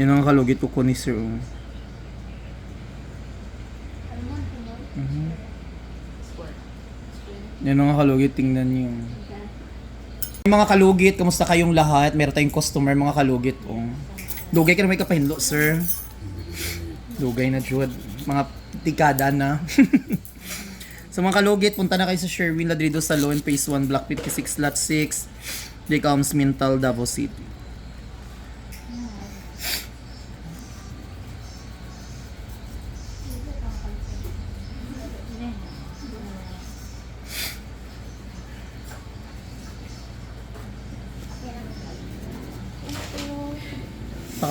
Yun ang kalugit ko ko ni sir. oh. Mhm. Yan ang kalugit, tingnan niyo. Mga kalugit, kamusta kayong lahat? Meron tayong customer, mga kalugit. Oh. Dugay ka na may kapahinlo, sir. Dugay na, Jud. Mga tikada na. Sa mga kalugit, punta na kayo sa Sherwin Ladrido Salon, Phase 1, Block 56, Lot 6, Decalms Mintal, Davao City.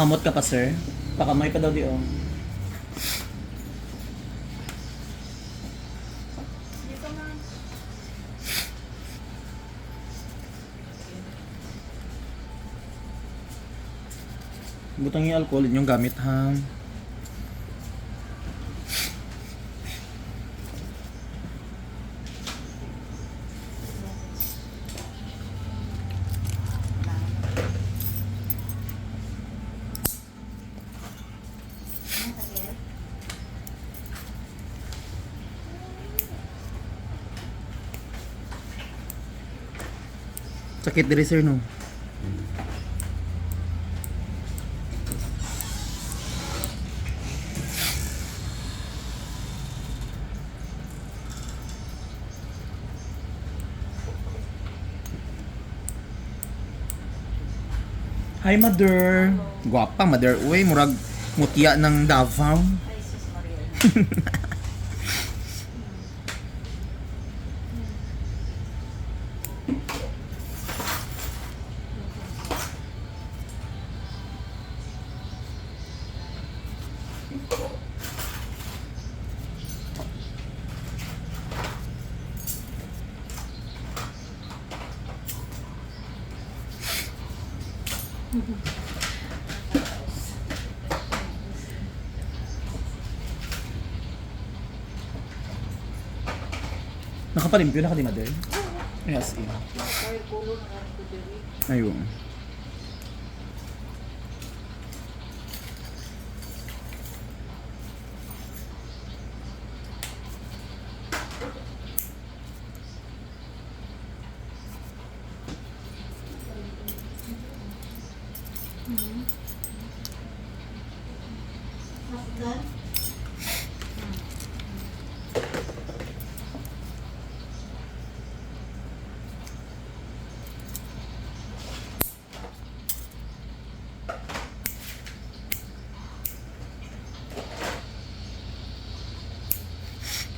Pakamot ka pa, sir? Pakamay pa daw di, oh. Butang yung alcohol, yun yung gamit, ha? Sakit diri, sir, no? Hi, mother. Gwapa, mother. Uy, murag mutya ng Davao. Nakapalimpyo na ka di, mother? Yes, yeah. Ayun.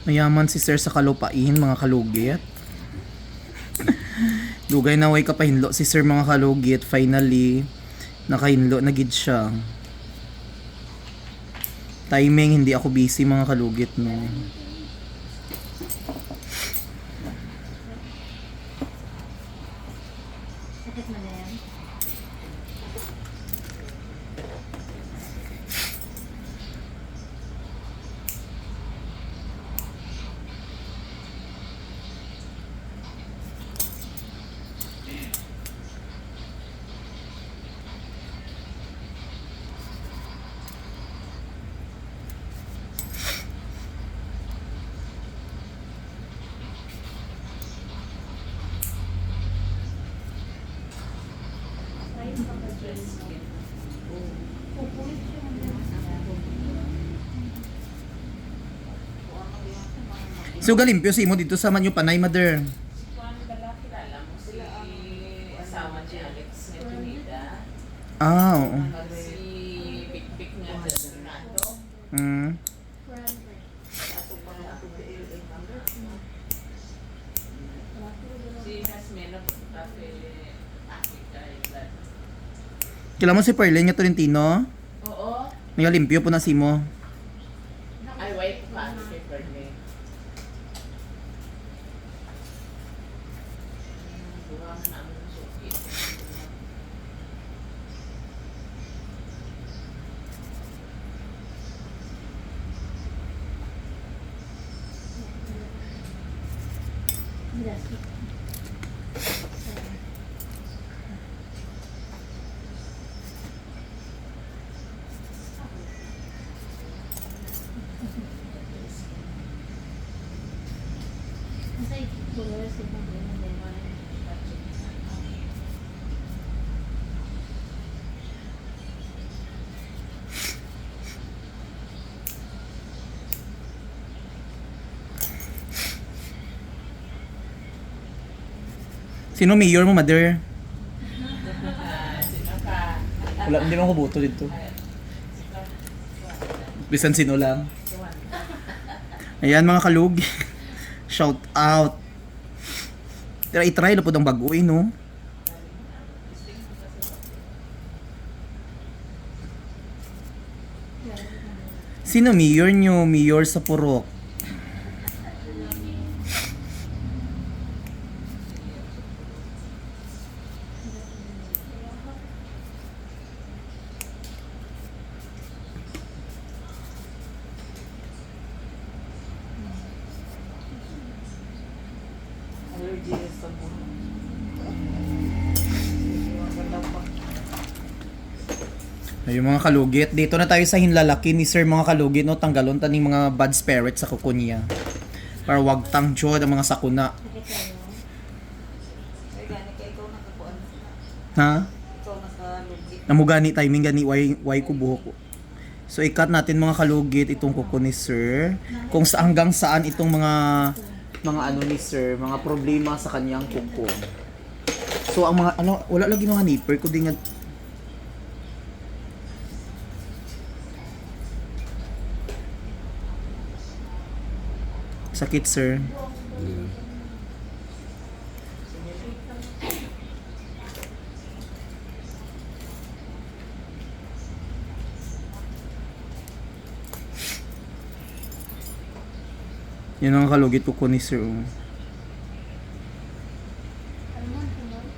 Mayaman si sir sa kalupain, mga kalugit. Dugay na way kapahinlo si sir mga kalugit. Finally, nakahinlo na gid siya. Timing, hindi ako busy mga kalugit no. Sakit mo na yan? So galimpyo si mo dito sa Manyo Panay, mother. Ah, oo. Mm. Si Hasmena Cafe Africa. Kila mo si Perlin nga Tolentino? Oo. Nagalimpyo po na si mo. Ay, wife pa. Si Bernie. Buha na namin ng suki. Yes. Sino mayor mo, mother? Wala, hindi naman ko boto dito. Bisan sino lang. Ayan mga kalug. Shout out. Tira itry na po ng bagoy, no? Sino mayor nyo? Mayor sa Purok. Ayun mga kalugit, dito na tayo sa hinlalaki ni Sir mga kalugit, no? Tanggalon taning mga bad spirits sa kuko niya. Para wag tang jod ang mga sakuna. Ay, gani. Ha? Nakalugit. Namugani timing gani why why ko buhok ko. So ikat natin mga kalugit itong kuko ni Sir. Kung sa hanggang saan itong mga mga ano ni Sir, mga problema sa kanyang kuko. So ang mga ano wala lagi mga nipper ko din nga Sakit, sir. Yan ang kalugit ko ni sir. oh.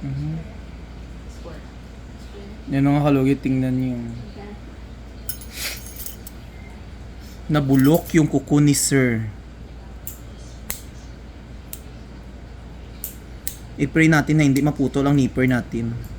Mhm. Yan ang kalugit, tingnan niyo. Nabulok yung kuko ni sir. I-pray natin na hindi maputol ang nipper natin.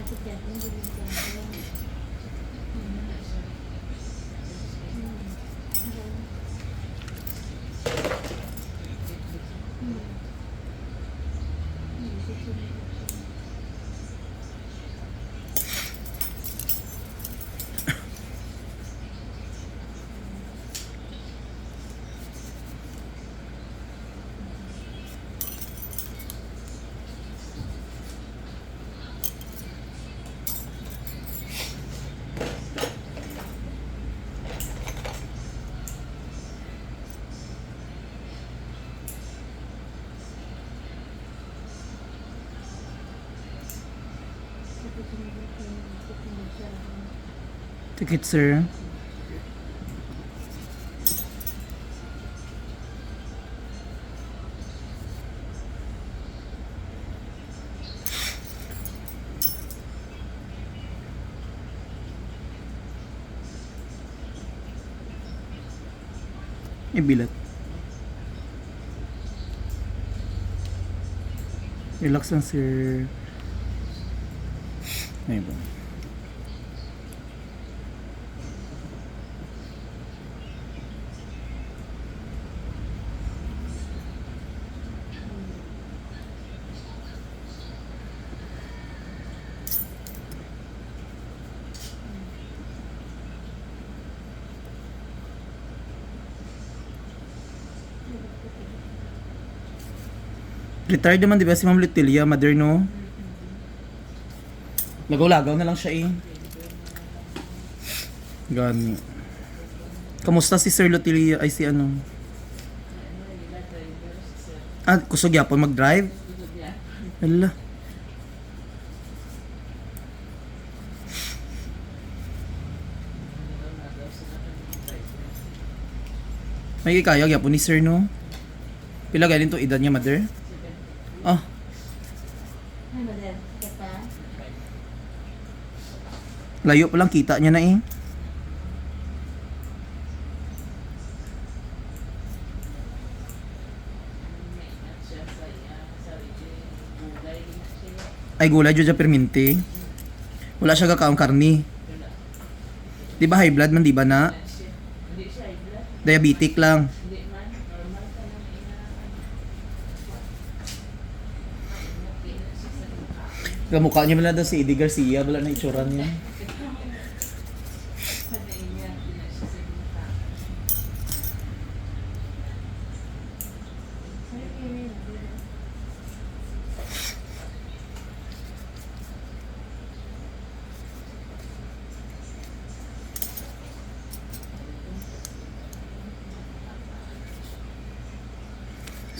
จะปฏิบัติไม่ดีจังเลย Tikit, sir. Ibilat. Relax lang, sir. Ayun ba? Retired naman, di ba si Ma'am Letilia, mother, no? Lagaw-lagaw na lang siya eh. Gani. Kamusta si Sir Letilia? Ay, si ano? Ah, kusog yapon mag-drive? Hala. May ikayag yapon ni Sir, no? Pila galing to edad niya, mother? Ah. Layo pa lang kita niya na eh. Ay gulay siya perminti. Wala siya kakaong karni. Di ba high blood man di ba na? Diabetic lang. Kamukha niya wala daw si Eddie Garcia, wala na itsura niya.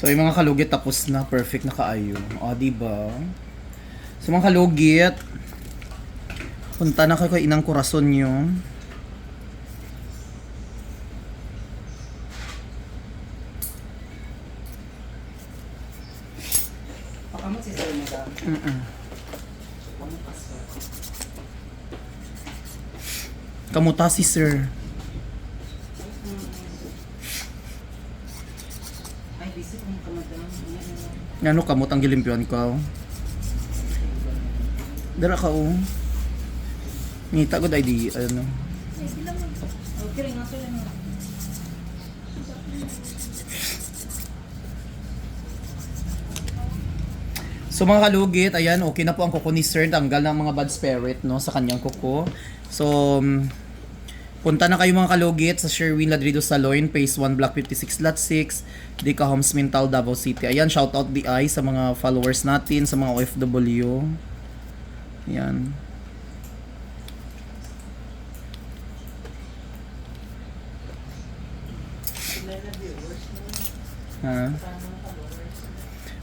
So yung mga kalugit tapos na, perfect na kaayo. O, di ba? So mga kalugit, punta na kayo kay inang kurason nyo. Pakamot si Sir Madam. Mm-mm. Kamuta si sir. Ay, busy kung kamadam. Ayan, ayan. Ano kamot ang gilimpion ko? Dara ka o. Ngita ko di, ano. So mga kalugit, ayan, okay na po ang kuko ni Sir. Tanggal ng mga bad spirit, no, sa kanyang kuko. So, um, punta na kayo mga kalugit sa Sherwin Ladrido Saloon, Phase 1, Block 56, Lot 6, Dica Homes, Mintal, Davao City. Ayan, shout out di ay sa mga followers natin, sa mga OFW. Ayan. Ha?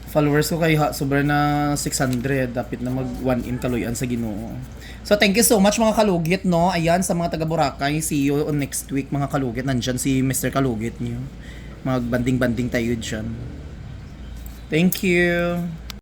Followers ko kay ha, sobra na 600 dapat na mag 1 in kaluyan sa Ginoo. So thank you so much mga kalugit no. Ayan sa mga taga Boracay, see you on next week mga kalugit. Nandiyan si Mr. Kalugit niyo. Magbanding-banding tayo diyan. Thank you.